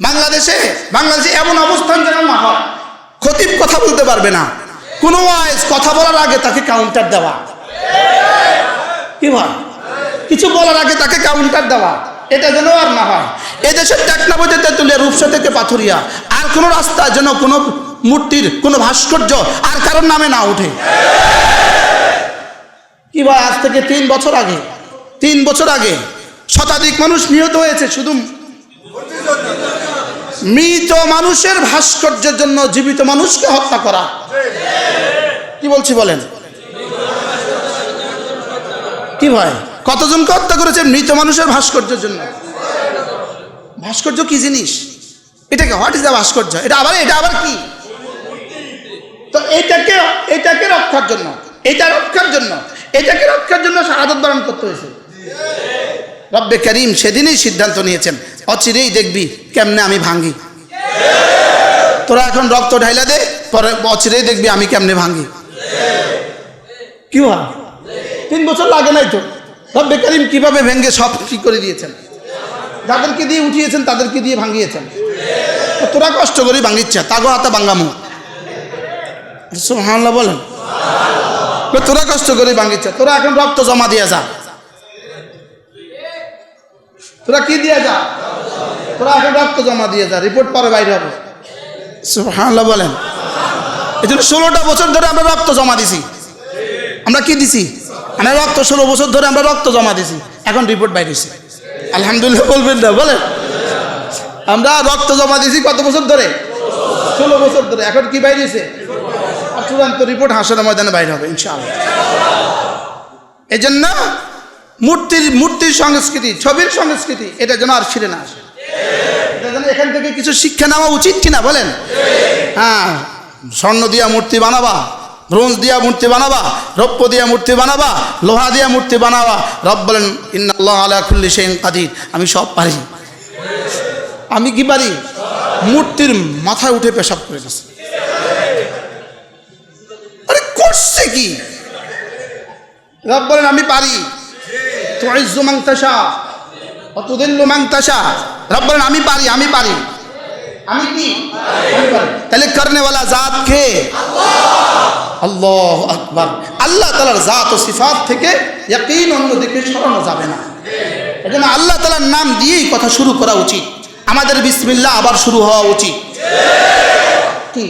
বাংলাদেশে বাংলাদেশে এমন অবস্থান যেন না হয়, খতিব কথা বলতে পারবে না। কোনো ওয়াইজ কথা বলার আগে তাকে কাউন্টার দেওয়া। কি হয় কিছু বলার আগে তাকে কাউন্টার দেওয়া। এটা যেন আর না হয়। এদেশের টেকনাবজে তেঁতুলিয়া, রূপসা থেকে পাথুরিয়া, আর কোনো রাস্তা যেন কোনো মূর্তির, কোনো ভাস্কর্য আর কারোর নামে না ওঠে। কি ভাই, আজ থেকে তিন বছর আগে, তিন বছর আগে শতাধিক মানুষ নিহত হয়েছে শুধু মৃত মানুষের ভাস্কর্যের জন্য জীবিত মানুষকে হত্যা করা। কি বলছি বলেন? কি ভাই? কতজনকে হত্যা করেছে মৃত মানুষের ভাস্কর্যের জন্য? ভাস্কর্য কি জিনিস? এটাকে হোয়াট ইজ দ্য ভাস্কর্য? এটা আবার এটা আবার কি? তো এটাকে এটাকে রক্ষার জন্য, এটা রক্ষার জন্য, এটাকে রক্ষার জন্য শাহাদত বরণ করতে হয়েছে। রব্বে করিম সেদিনই সিদ্ধান্ত নিয়েছেন। অচিরেই দেখবি কেমনে আমি ভাঙ্গি। তোরা এখন রক্ত ঢাইলা দে, পরে অচিরেই দেখবি আমি কেমনে ভাঙ্গি। কি তিন বছর লাগে নাই তো। রব্বে করিম কীভাবে ভেঙ্গে সব ঠিক করে দিয়েছেন? যাদেরকে দিয়ে উঠিয়েছেন, তাদেরকে দিয়ে ভাঙিয়েছেন তোরা কষ্ট করে ভাঙিচ্ছে তাগো হাতে ভাঙ্গামু সুহান্লা বলেন। তোরা কষ্ট করে ভাঙিচ্ছে তোরা এখন রক্ত জমা দিয়ে যা। তোরা কি দিয়ে যা? তোরা এখন রক্ত জমা দিয়ে যা রিপোর্ট পরে বাইরে হবে। সুহান্লা বলেন। এই জন্য ষোলোটা বছর ধরে আমরা রক্ত জমা দিছি। আমরা কি দিছি? আমরা রক্ত, ষোলো বছর ধরে আমরা রক্ত জমা দিছি। এখন রিপোর্ট বাইরেছে আলহামদুলিল্লাহ বলবেন না, বলেন। আমরা রক্ত জমা দিছি কত বছর ধরে? ষোলো বছর ধরে। এখন কি বাইরেছে চূড়ান্ত রিপোর্ট হাসের ময়দানে বাইরে হবে, ইনশাআল্লাহ। এই জন্য মূর্তির মূর্তির সংস্কৃতি, ছবির সংস্কৃতি, এটা যেন আর ছিঁড়ে না আসে। এটা যেন এখান থেকে কিছু শিক্ষা নেওয়া উচিত কিনা বলেন? হ্যাঁ স্বর্ণ দিয়া মূর্তি বানাবা, ব্রোঞ্জ দিয়া মূর্তি বানাবা, রৌপ্য দিয়া মূর্তি বানাবা, লোহা দিয়া মূর্তি বানাবা। রব বলেন, ইন্নাল্লাহ শেন কাদির। আমি সব পারি। আমি কি পারি? মূর্তির মাথায় উঠে পেশাব করে গেছে আরে করছে কি? রব বলেন, আমি পারি। তুইজ্জু মান তাশা ওয়া তুদিল্লু তাশা। রব আমি পারি আমি পারি। আমি কি? তাহলে করনেওয়ালা জাত কে? আল্লাহ আকবার। আল্লাহ তালার জাত ও সিফাত থেকে ইয়াকিন অন্যদিকে সরানো যাবে না। এজন্য আল্লাহ তালার নাম দিয়েই কথা শুরু করা উচিত। আমাদের বিসমিল্লাহ আবার শুরু হওয়া উচিত। কি?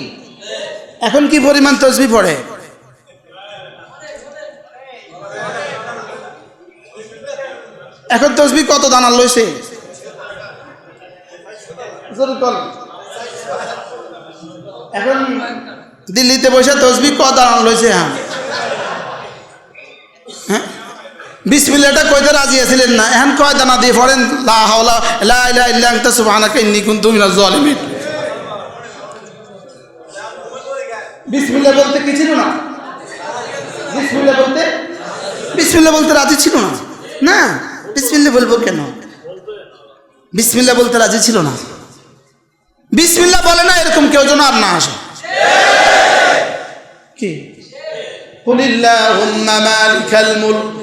এখন কি পরিমাণ তসবি পড়ে? এখন তসবি কত দানার লইছে? এখন দিল্লিতে বসে তসবি কত দানার লইছে হ্যাঁ? হ্যাঁ? বিসমিল্লাটা কইতে রাজি আছিলেন না। এখন কয় দানা দিয়ে পড়েন? লা হাওলা, লা ইলাহা বলতে কি ছিল না? বিসমিল্লাহ বলতে? বিসমিল্লাহ বলতে রাজি ছিল না। না। বিসমিল্লাহ বলবো কেন বিসমিল্লাহ বলতে রাজি ছিল না বিসমিল্লাহ বলে না এরকম কেউ যেন আর না আসে কি قل اللهم مالك الملك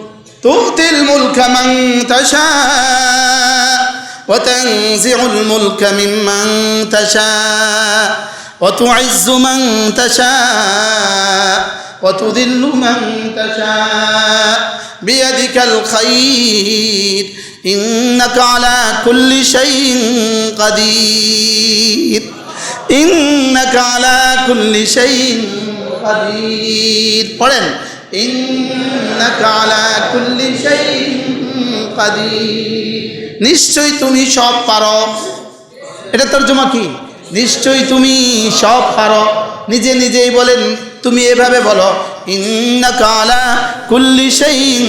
تؤتي الملك من تشاء وتنزع الملك ممن تشاء وتعز من تشاء وتذل من تشاء بيدك الخير إنك على كل شيء قدير إنك على كل شيء قدير পড়েন إنك على كل شيء قدير নিশ্চয়ই তুমি সব পারো এটা তর্জমা কি নিশ্চয়ই তুমি সব পারো নিজে নিজেই বলেন তুমি এভাবে বলো, ইন্নাকা আলা কুল্লি শাইইন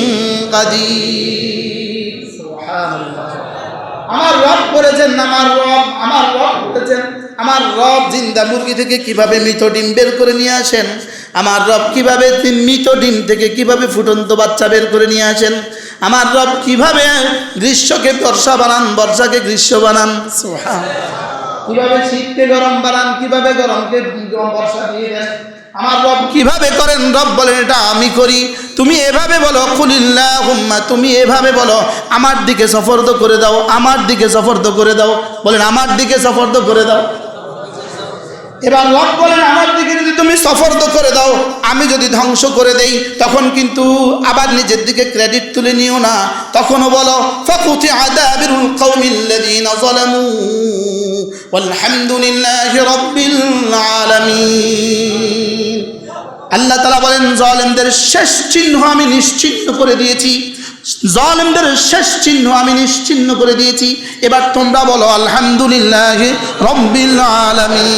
আমার রব করেছেন আমার রব আমার রব করেছেন আমার রব জিন্দা মুরগি থেকে কীভাবে মৃত ডিম বের করে নিয়ে আসেন? আমার রব কীভাবে মৃত ডিম থেকে কীভাবে ফুটন্ত বাচ্চা বের করে নিয়ে আসেন? আমার রব কীভাবে গ্রীষ্মকে বর্ষা বানান, বর্ষাকে গ্রীষ্ম বানান। কীভাবে শীতকে গরম বানান, কীভাবে গরমকে বর্ষা দিয়ে দেন? আমার রব কীভাবে করেন? রব বলেন, এটা আমি করি। তুমি এভাবে বলো কুলিল্লাহ হুম্মা তুমি এভাবে বলো, আমার দিকে সফর্দ করে দাও, আমার দিকে সফর্দ করে দাও। বলেন, আমার দিকে সফর্দ করে দাও। এবার রব বলেন, আমার দিকে যদি তুমি সফর্দ করে দাও, আমি যদি ধ্বংস করে দেই, তখন কিন্তু আবার নিজের দিকে ক্রেডিট তুলে নিও না। তখনও বলো, ফকুতি ওয়ালহামদুলিল্লাহি রাব্বিল আলামিন আল্লাহ তাআলা বলেন, জালেমদের শেষ চিহ্ন আমি নিশ্চিহ্ন করে দিয়েছি। জালেমদের শেষ চিহ্ন আমি নিশ্চিহ্ন করে দিয়েছি। এবার তোমরা বলো, আলহামদুলিল্লাহ রব্বিল আলামিন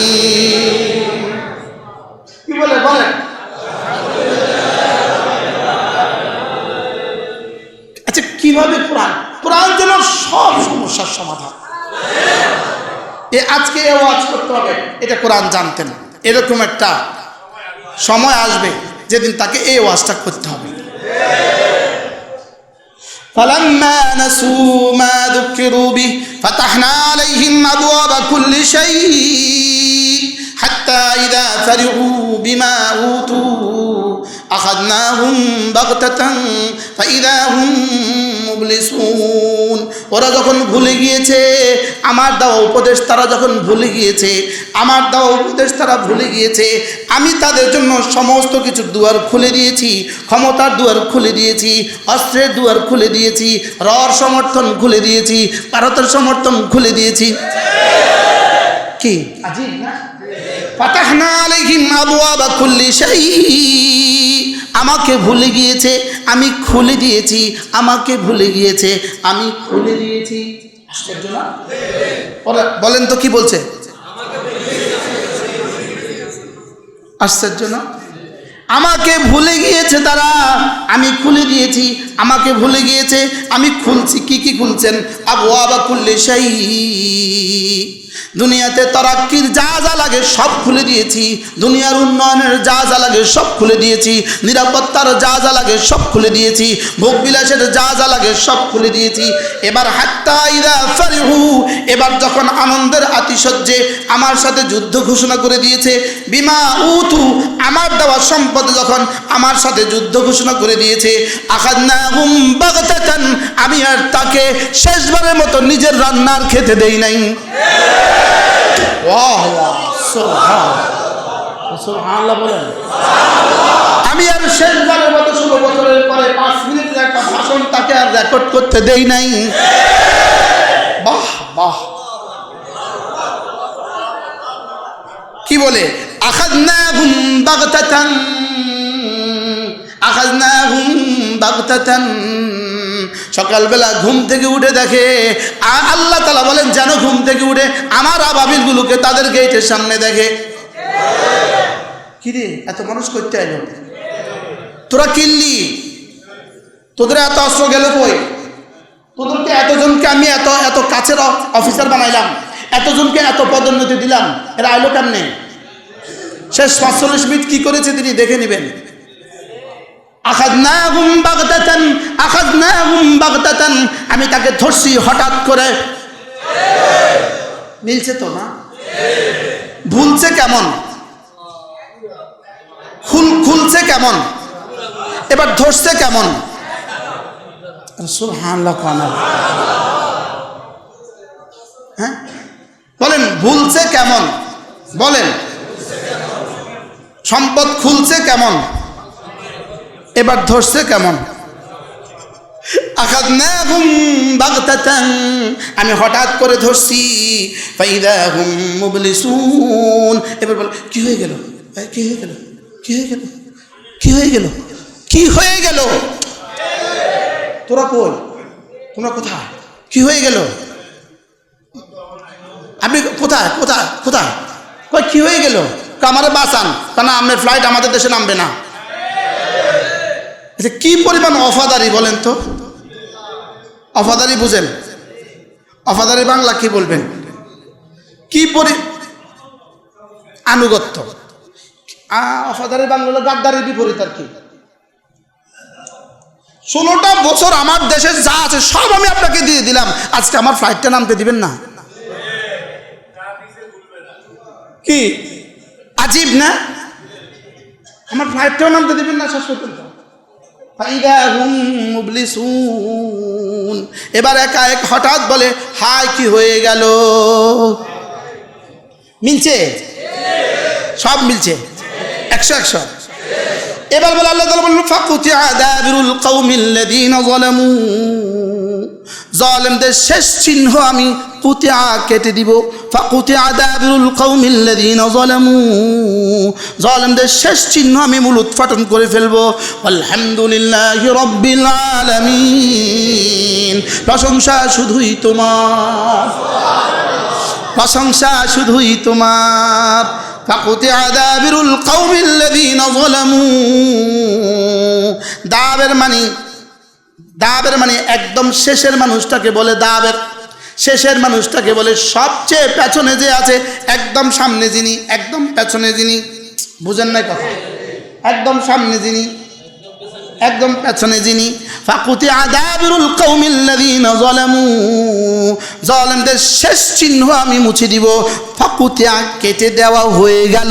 কি বলে, বলেন। আচ্ছা কীভাবে কোরআন? কোরআন যেন সব সমস্যার সমাধান। এ আজকে এ ওয়াজ করতে হবে এটা কোরআন জানতেন এরকম একটা সময় আসবে যেদিন তাকে এই ওয়াজটা করতে হবে فلما نسوا ما ذكروا به فتحنا عليهم أبواب كل شيء حتى إذا فرحوا بما أوتوا আহাদনাহুম বাগতাতান ফাইদাহুম মুবলিসুন। ওরা যখন ভুলে গিয়েছে আমার দেওয়া উপদেশ তারা যখন ভুলে গিয়েছে আমার দেওয়া উপদেশ তারা ভুলে গিয়েছে আমি তাদের জন্য সমস্ত কিছু দুয়ার খুলে দিয়েছি ক্ষমতার দুয়ার খুলে দিয়েছি অস্ত্রের দুয়ার খুলে দিয়েছি রর সমর্থন খুলে দিয়েছি ভারতের সমর্থন খুলে দিয়েছি। কি? আজিব না? ফাতাহনা আলাইহিম খুললি কুল্লি আমাকে ভুলে গিয়েছে, আমি খুলে দিয়েছি, আমাকে ভুলে গিয়েছে, আমি খুলে দিয়েছি। আশ্চর্য বলেন তো কি বলছে? আশ্চর্য না? আমাকে ভুলে গিয়েছে তারা, আমি খুলে দিয়েছি, আমাকে ভুলে গিয়েছে, আমি খুলছি, কি কি খুলছেন? আবু আবা খুললে সেই দুনিয়াতে তরাক্কির যা যা লাগে সব খুলে দিয়েছি। দুনিয়ার উন্নয়নের যা যা লাগে সব খুলে দিয়েছি। নিরাপত্তার যা যা লাগে সব খুলে দিয়েছি। ভোগ বিলাসের যা যা লাগে সব খুলে দিয়েছি। এবার হাত্তা এবার যখন আনন্দের আতিশয্যে আমার সাথে যুদ্ধ ঘোষণা করে দিয়েছে। বিমা উতু, আমার দেওয়া সম্পদ যখন আমার সাথে যুদ্ধ ঘোষণা করে দিয়েছে। বাগতাতান, আমি আর তাকে শেষবারের মতো নিজের রান্নার খেতে দেই নাই। বলেন। আমি আর শেষবারের মতো ষোলো বছরের পরে পাঁচ মিনিটের একটা ভাষণ তাকে আর রেকর্ড করতে দেই নাই। বাহ বাহ। কি বলে? আখাজনাহুম বাগতাতান। আখাজনাহুম বাগতাতান। সকালবেলা ঘুম থেকে উঠে দেখে আল্লাহ তালা বলেন, যেন ঘুম থেকে উঠে আমার আবাবিলগুলোকে তাদের গেটের সামনে দেখে। কিরে, এত মানুষ করতে আইল? তোরা কিনলি? তোদের এত অস্ত্র গেল কই? তোদেরকে এতজনকে আমি এত এত কাছের অফিসার বানাইলাম। এতজনকে এত পদোন্নতি দিলাম। এরা আইলো কেমনে? শেষ পাঁচচল্লিশ মিনিট কি করেছে তিনি দেখে নেবেন। আখাদনাহুম বাগদাতান আখাদনাহুম বাগদাতান। আমি তাকে ধরছি হঠাৎ করে। মিলছে তো না? ভুলছে কেমন? খুল, খুলছে কেমন? এবার ধরছে কেমন? হ্যাঁ? বলেন, ভুলছে কেমন? বলেন। সম্পদ খুলছে কেমন? এবার ধরছে কেমন? আমি হঠাৎ করে ধরছি। এবার বল, কি হয়ে গেল? কি হয়ে গেল? কি হয়ে গেল? কি হয়ে গেল? কি হয়ে গেল? তোরা কই? তোমরা কোথায়? কি হয়ে গেল? আপনি কোথায়? কোথায়? কোথায়? কই, কি হয়ে গেল? আমারে বাঁচান। কেন আপনার ফ্লাইট আমাদের দেশে নামবে না। আচ্ছা কি পরিমাণ অফাদারি বলেন তো? অফাদারি বুঝেন। অফাদারি বাংলা কি বলবেন? কি পরি, আনুগত্য। অফাদারি বাংলা হলো গাদ্দারির বিপরীত আর কি। ষোলোটা বছর আমার দেশে যা আছে সব আমি আপনাকে দিয়ে দিলাম। আজকে আমার ফ্লাইটটা নামতে দিবেন না? কি? আজীব না? আমার ফ্লাইটটাও নামতে দিবেন না, শেষ পর্যন্ত। এবার একা এক হঠাৎ বলে হাই কি হয়ে গেল? মিলছে? সব মিলছে? একশো একশো। এবার বলে, আল্লাহ বললেন ফাকুতি আদাবিরুল কওমিল্লাযীনা যালামু জালেমদের শেষ চিহ্ন আমি কুতিয়া কেটে দিব। ফাকুতি আদাবিরুল কওমিল্লাযীনা যালামু। জালেমদের শেষ চিহ্ন আমি মূল উৎপাটন করে ফেলব। আলহামদুলিল্লাহি রাব্বিল আলামিন। প্রশংসা শুধুই তোমার। প্রশংসা শুধুই তোমার। ফাকুতি আদাবিরুল কওমিল্লাযীনা যালামু। দাবের মানে দাবের মানে একদম শেষের মানুষটাকে বলে দাবের। শেষের মানুষটাকে বলে সবচেয়ে পেছনে যে আছে, একদম সামনে যিনি, একদম পেছনে যিনি। বুঝেন নাই কথা? একদম সামনে যিনি, একদম পেছনে যিনি। ফাকুতি আদাবিরুল কৌমিল্লাযীনা যালামু। জালেমদের শেষ চিহ্ন আমি মুছে দিব। ফাকুতিয়া কেটে দেওয়া হয়ে গেল।